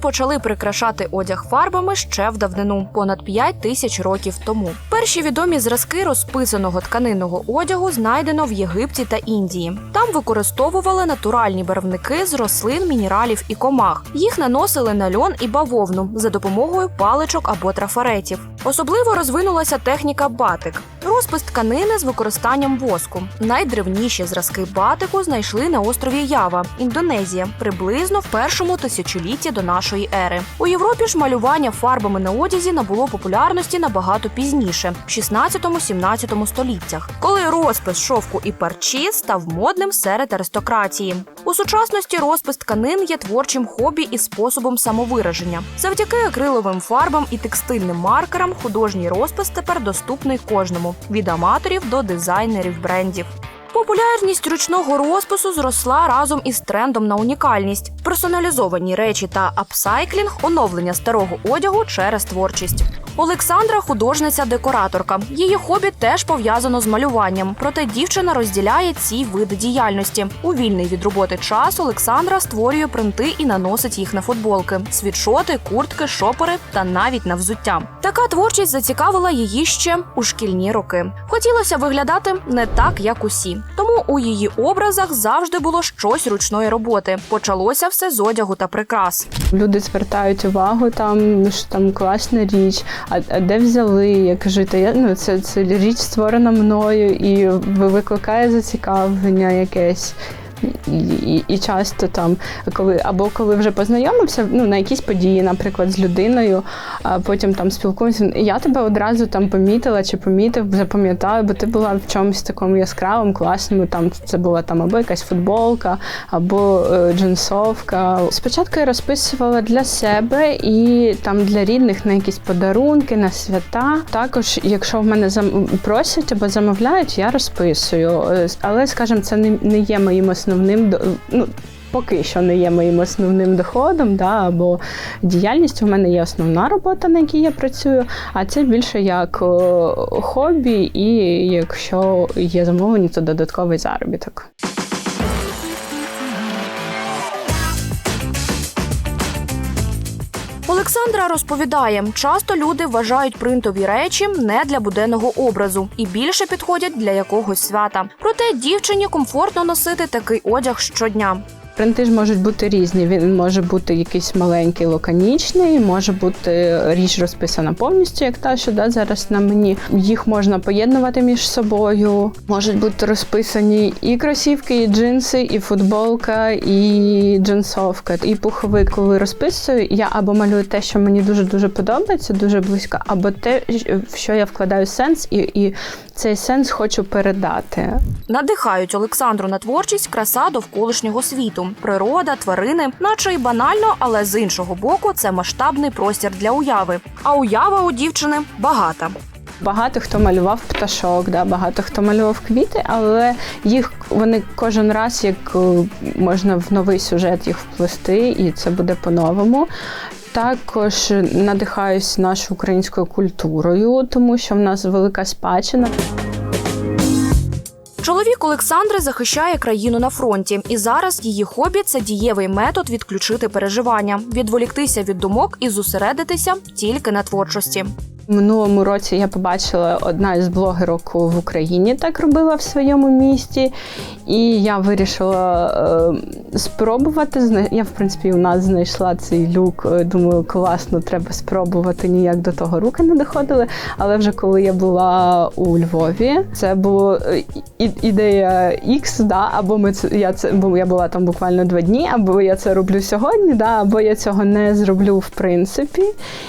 почали прикрашати одяг фарбами ще в давнину, понад 5 тисяч років тому. Перші відомі зразки розписаного тканинного одягу знайдено в Єгипті та Індії. Там використовували натуральні барвники з рослин, мінералів і комах. Їх наносили на льон і бавовну за допомогою паличок або трафаретів. Особливо розвинулася техніка батик розпис тканини з використанням воску. Найдревніші зразки батику знайшли на острові Ява, Індонезія, приблизно в першому тисячолітті до нашої ери. У Європі ж малювання фарбами на одязі набуло популярності набагато пізніше, в 16-17 століттях, коли розпис шовку і парчі став модним серед аристократії. У сучасності розпис тканин є творчим хобі і способом самовираження. Завдяки акриловим фарбам і текстильним маркерам художній розпис тепер доступний кожному від аматорів до дизайнерів брендів. Популярність ручного розпису зросла разом із трендом на унікальність, персоналізовані речі та апсайклінг, оновлення старого одягу через творчість. Олександра художниця-декораторка. Її хобі теж пов'язано з малюванням, проте дівчина розділяє ці види діяльності. У вільний від роботи час Олександра створює принти і наносить їх на футболки, світшоти, куртки, шопери та навіть на взуття. Така творчість зацікавила її ще у шкільні роки. Хотілося виглядати не так, як усі. Тому у її образах завжди було щось ручної роботи. Почалося все з одягу та прикрас. Люди звертають увагу там, що там класна річ. А, а де взяли? Я кажу, та я ну це, це річ створена мною і ви- викликає зацікавлення якесь. І, і, часто там, коли або коли вже познайомився, ну на якісь події, наприклад, з людиною, а потім там спілкуємося. Я тебе одразу там помітила чи помітив, запам'ятаю, бо ти була в чомусь такому яскравому, класному. Там це була там або якась футболка, або е, джинсовка. Спочатку я розписувала для себе і там для рідних на якісь подарунки, на свята. Також, якщо в мене зам... просять або замовляють, я розписую. Е, Але, скажімо, це не, не є моїм основним до- ну. Поки що не є моїм основним доходом, да, або діяльністю. У мене є основна робота, на якій я працюю, а це більше як хобі, і якщо є замовлення, то додатковий заробіток. Олександра розповідає, часто люди вважають принтові речі не для буденного образу і більше підходять для якогось свята. Проте дівчині комфортно носити такий одяг щодня. Принти ж можуть бути різні. Він може бути якийсь маленький, лаконічний, може бути річ розписана повністю, як та, що да, зараз на мені. Їх можна поєднувати між собою. Можуть бути розписані і кросівки, і джинси, і футболка, і джинсовка, і пуховик. Коли розписую, я або малюю те, що мені дуже дуже подобається, дуже близько, або те, в що я вкладаю сенс, і, і цей сенс хочу передати. Надихають Олександру на творчість краса довколишнього світу, природа, тварини, наче й банально, але з іншого боку, це масштабний простір для уяви. А уява у дівчини багата. Багато хто малював пташок, да, багато хто малював квіти, але їх вони кожен раз як е, можна в новий сюжет їх вплести, і це буде по-новому. Також надихаюсь нашою українською культурою, тому що в нас велика спадщина. Чоловік Олександри захищає країну на фронті, і зараз її хобі це дієвий метод відключити переживання, відволіктися від думок і зосередитися тільки на творчості. Минулому році я побачила одна із блогерок в Україні так робила в своєму місті, і я вирішила е, спробувати. Я, в принципі, у нас знайшла цей люк. е, Думаю, класно, треба спробувати. Ніяк до того руки не доходили. Але вже коли я була у Львові, це була ідея X, да, або ми це я це, бо я була там буквально два дні, або я це роблю сьогодні, да, або я цього не зроблю в принципі.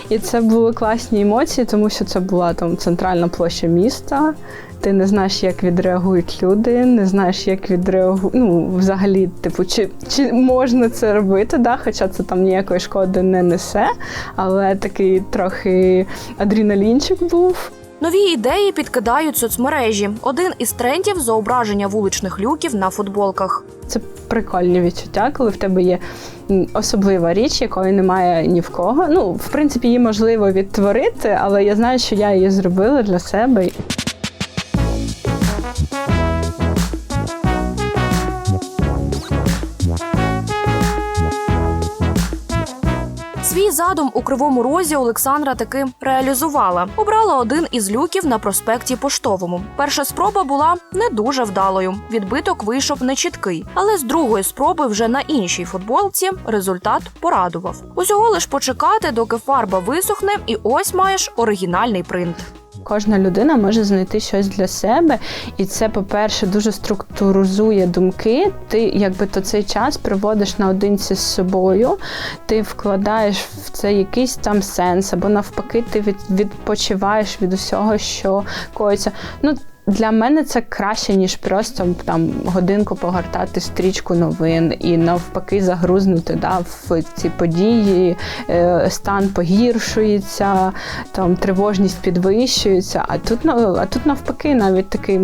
І це були класні емоції, тому що це була там центральна площа міста. Ти не знаєш, як відреагують люди, не знаєш, як відреагують. Ну, взагалі, типу, чи, чи можна це робити, да? хоча це там ніякої шкоди не несе, але такий трохи адреналінчик був. Нові ідеї підкидають соцмережі. Один із трендів зображення вуличних люків на футболках. Це прикольні відчуття, коли в тебе є особлива річ, якої немає ні в кого. Ну, в принципі, її можливо відтворити, але я знаю, що я її зробила для себе. Свій задум у кривому розі Олександра таки реалізувала. Обрала один із люків на проспекті Поштовому. Перша спроба була не дуже вдалою. Відбиток вийшов нечіткий, але з другої спроби вже на іншій футболці результат порадував. Усього лиш почекати, доки фарба висохне, і ось маєш оригінальний принт. Кожна людина може знайти щось для себе, і це, по-перше, дуже структуризує думки. Ти якби то цей час проводиш наодинці з собою, ти вкладаєш в це якийсь там сенс, або навпаки, ти від, відпочиваєш від усього, що коїться. Ну, для мене це краще, ніж просто там годинку погортати стрічку новин і навпаки загрузнути да, в ці події, е, стан погіршується, там тривожність підвищується. А тут а тут навпаки, навіть такий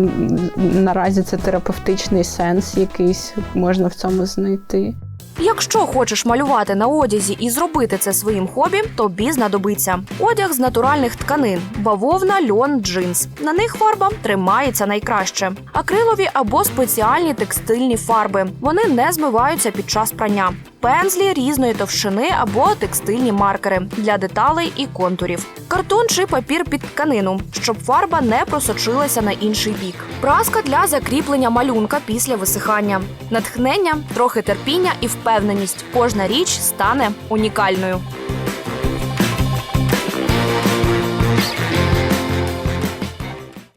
наразі це терапевтичний сенс, якийсь можна в цьому знайти. Якщо хочеш малювати на одязі і зробити це своїм хобі, тобі знадобиться одяг з натуральних тканин, бавовна, льон, джинс. На них фарба тримається найкраще. Акрилові або спеціальні текстильні фарби. Вони не змиваються під час прання. Пензлі різної товщини або текстильні маркери для деталей і контурів. Картон чи папір під тканину, щоб фарба не просочилася на інший бік. Праска для закріплення малюнка після висихання. Натхнення, трохи терпіння і впевненість. Кожна річ стане унікальною.